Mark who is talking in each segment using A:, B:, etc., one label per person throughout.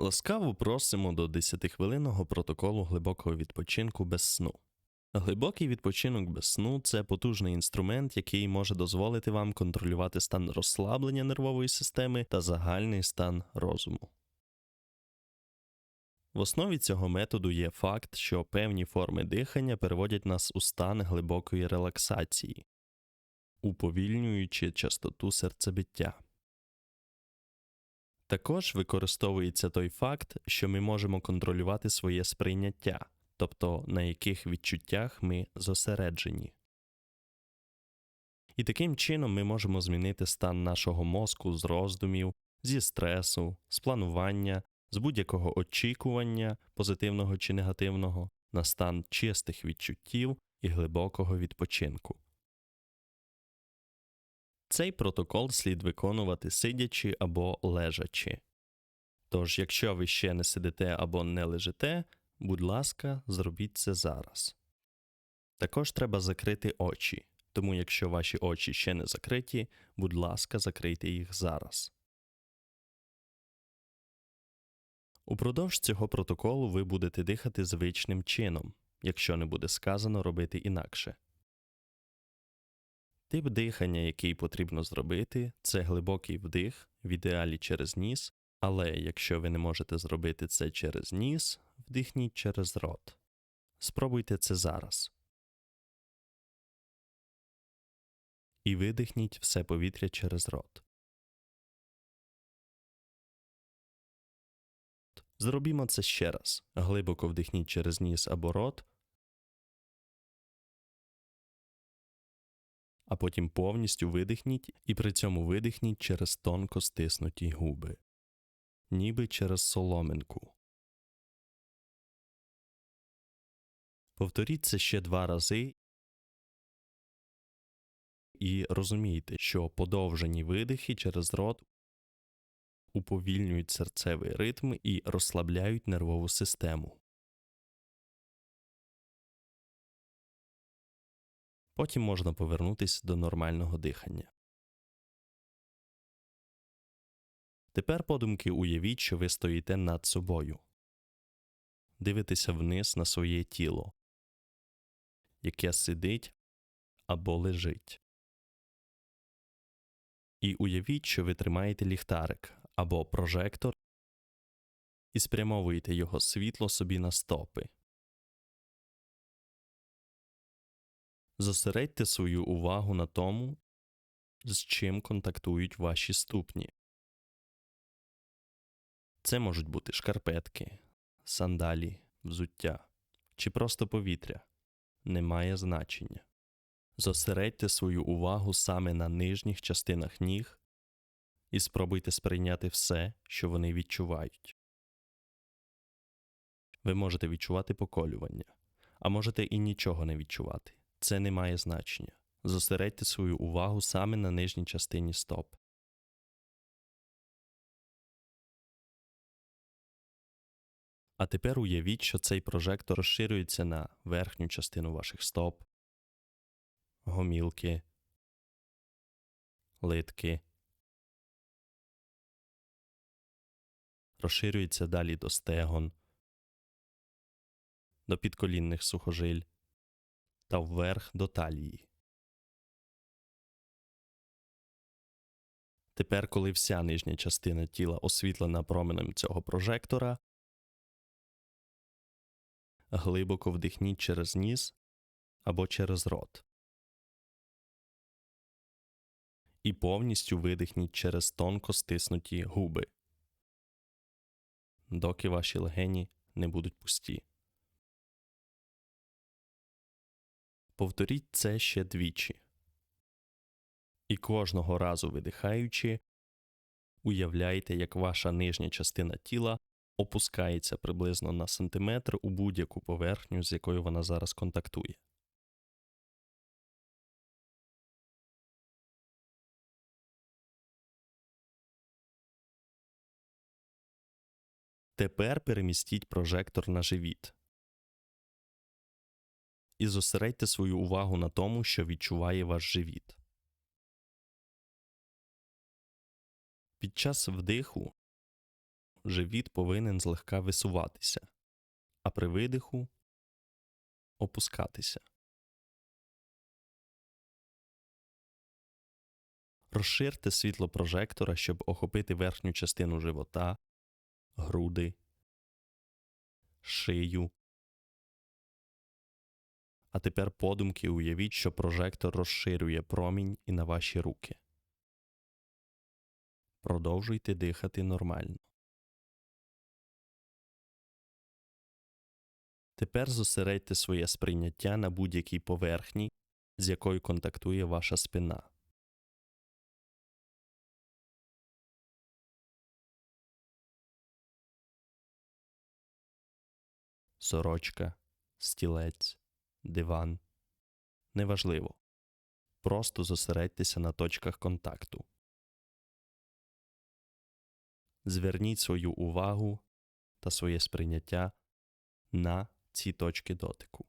A: Ласкаво просимо до 10-хвилинного протоколу глибокого відпочинку без сну. Глибокий відпочинок без сну це потужний інструмент, який може дозволити вам контролювати стан розслаблення нервової системи та загальний стан розуму. В основі цього методу є факт, що певні форми дихання переводять нас у стан глибокої релаксації, уповільнюючи частоту серцебиття. Також використовується той факт, що ми можемо контролювати своє сприйняття, тобто на яких відчуттях ми зосереджені. І таким чином ми можемо змінити стан нашого мозку з роздумів, зі стресу, з планування, з будь-якого очікування, позитивного чи негативного, на стан чистих відчуттів і глибокого відпочинку. Цей протокол слід виконувати сидячи або лежачи. Тож, якщо ви ще не сидите або не лежите, будь ласка, зробіть це зараз. Також треба закрити очі, тому якщо ваші очі ще не закриті, будь ласка, закрийте їх зараз. Упродовж цього протоколу ви будете дихати звичним чином, якщо не буде сказано робити інакше. Тип дихання, який потрібно зробити, це глибокий вдих, в ідеалі через ніс, але якщо ви не можете зробити це через ніс, вдихніть через рот. Спробуйте це зараз. І видихніть все повітря через рот. Зробімо це ще раз. Глибоко вдихніть через ніс або рот, а потім повністю видихніть і при цьому видихніть через тонко стиснуті губи, ніби через соломинку. Повторіть це ще два рази і розумійте, що подовжені видихи через рот уповільнюють серцевий ритм і розслабляють нервову систему. Потім можна повернутися до нормального дихання. Тепер подумки уявіть, що ви стоїте над собою. Дивитеся вниз на своє тіло, яке сидить або лежить. І уявіть, що ви тримаєте ліхтарик або прожектор і спрямовуєте його світло собі на стопи. Зосередьте свою увагу на тому, з чим контактують ваші ступні. Це можуть бути шкарпетки, сандалі, взуття чи просто повітря. Немає значення. Зосередьте свою увагу саме на нижніх частинах ніг і спробуйте сприйняти все, що вони відчувають. Ви можете відчувати поколювання, а можете і нічого не відчувати. Це не має значення. Зосередьте свою увагу саме на нижній частині стоп. А тепер уявіть, що цей прожектор розширюється на верхню частину ваших стоп, гомілки, литки. Розширюється далі до стегон, до підколінних сухожиль та вверх до талії. Тепер, коли вся нижня частина тіла освітлена променем цього прожектора, глибоко вдихніть через ніс або через рот. І повністю видихніть через тонко стиснуті губи, доки ваші легені не будуть пусті. Повторіть це ще двічі. І кожного разу видихаючи, уявляйте, як ваша нижня частина тіла опускається приблизно на сантиметр у будь-яку поверхню, з якою вона зараз контактує. Тепер перемістіть прожектор на живіт і зосередьте свою увагу на тому, що відчуває ваш живіт. Під час вдиху живіт повинен злегка висуватися, а при видиху опускатися. Розширте світло прожектора, щоб охопити верхню частину живота, груди, шию. А тепер подумки уявіть, що прожектор розширює промінь і на ваші руки. Продовжуйте дихати нормально. Тепер зосередьте своє сприйняття на будь-якій поверхні, з якою контактує ваша спина. Сорочка, стілець, диван. Неважливо. Просто зосередьтеся на точках контакту. Зверніть свою увагу та своє сприйняття на ці точки дотику.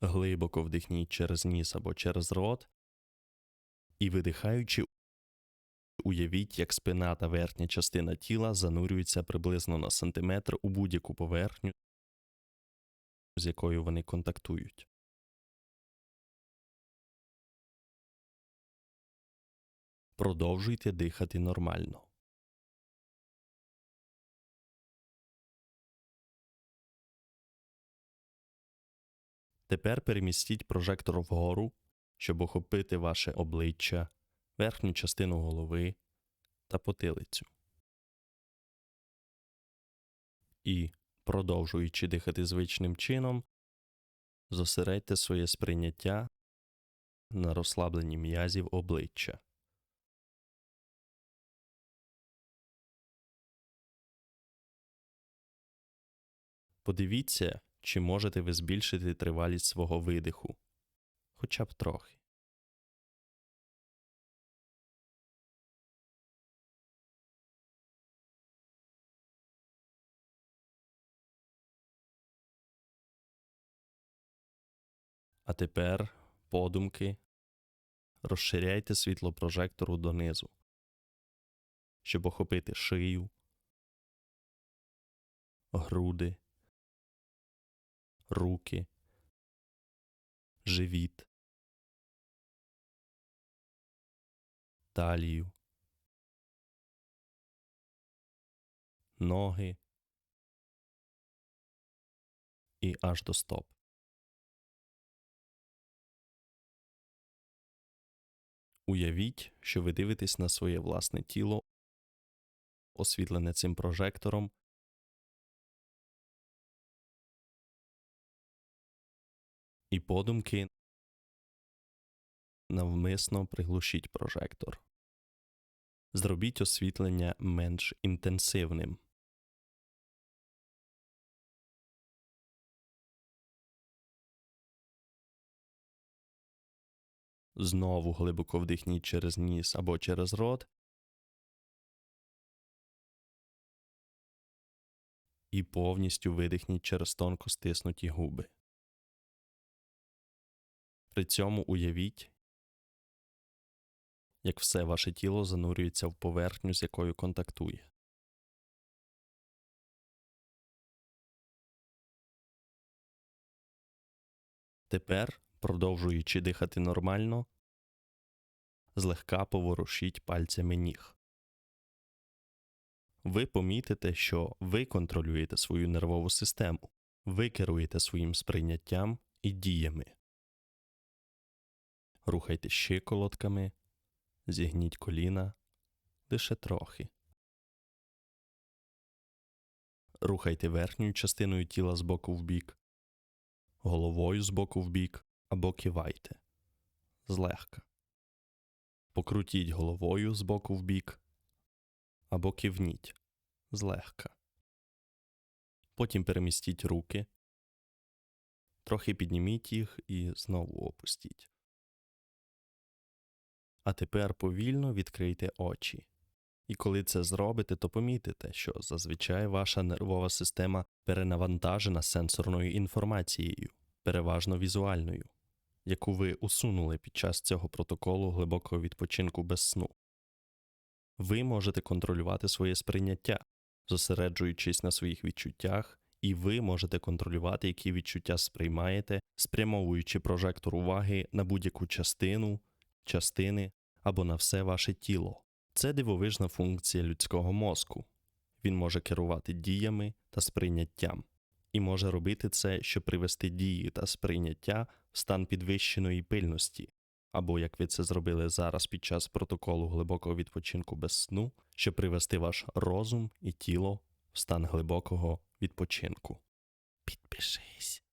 A: Глибоко вдихніть через ніс або через рот і видихаючи, уявіть, як спина та верхня частина тіла занурюються приблизно на сантиметр у будь-яку поверхню, з якою вони контактують. Продовжуйте дихати нормально. Тепер перемістіть прожектор вгору, щоб охопити ваше обличчя, верхню частину голови та потилицю. І, продовжуючи дихати звичним чином, зосередьте своє сприйняття на розслабленні м'язів обличчя. Подивіться, чи можете ви збільшити тривалість свого видиху, хоча б трохи. А тепер, подумки, розширяйте світло прожектору донизу, щоб охопити шию, груди, руки, живіт, талію, ноги і аж до стоп. Уявіть, що ви дивитесь на своє власне тіло, освітлене цим прожектором, і подумки навмисно приглушіть прожектор. Зробіть освітлення менш інтенсивним. Знову глибоко вдихніть через ніс або через рот. І повністю видихніть через тонко стиснуті губи. При цьому уявіть, як все ваше тіло занурюється в поверхню, з якою контактує. Тепер, продовжуючи дихати нормально, злегка поворушіть пальцями ніг. Ви помітите, що ви контролюєте свою нервову систему, ви керуєте своїм сприйняттям і діями. Рухайте щиколотками, зігніть коліна лише трохи. Рухайте верхньою частиною тіла з боку в бік, головою з боку в бік або кивайте злегка. Покрутіть головою з боку в бік або кивніть злегка. Потім перемістіть руки, трохи підніміть їх і знову опустіть. А тепер повільно відкрийте очі. І коли це зробите, то помітите, що зазвичай ваша нервова система перенавантажена сенсорною інформацією, переважно візуальною. Яку ви усунули під час цього протоколу глибокого відпочинку без сну. Ви можете контролювати своє сприйняття, зосереджуючись на своїх відчуттях, і ви можете контролювати, які відчуття сприймаєте, спрямовуючи прожектор уваги на будь-яку частину, частини або на все ваше тіло. Це дивовижна функція людського мозку. Він може керувати діями та сприйняттям, і може робити це, щоб привести дії та сприйняття в стан підвищеної пильності, або як ви це зробили зараз під час протоколу глибокого відпочинку без сну, щоб привести ваш розум і тіло в стан глибокого відпочинку. Підпишись.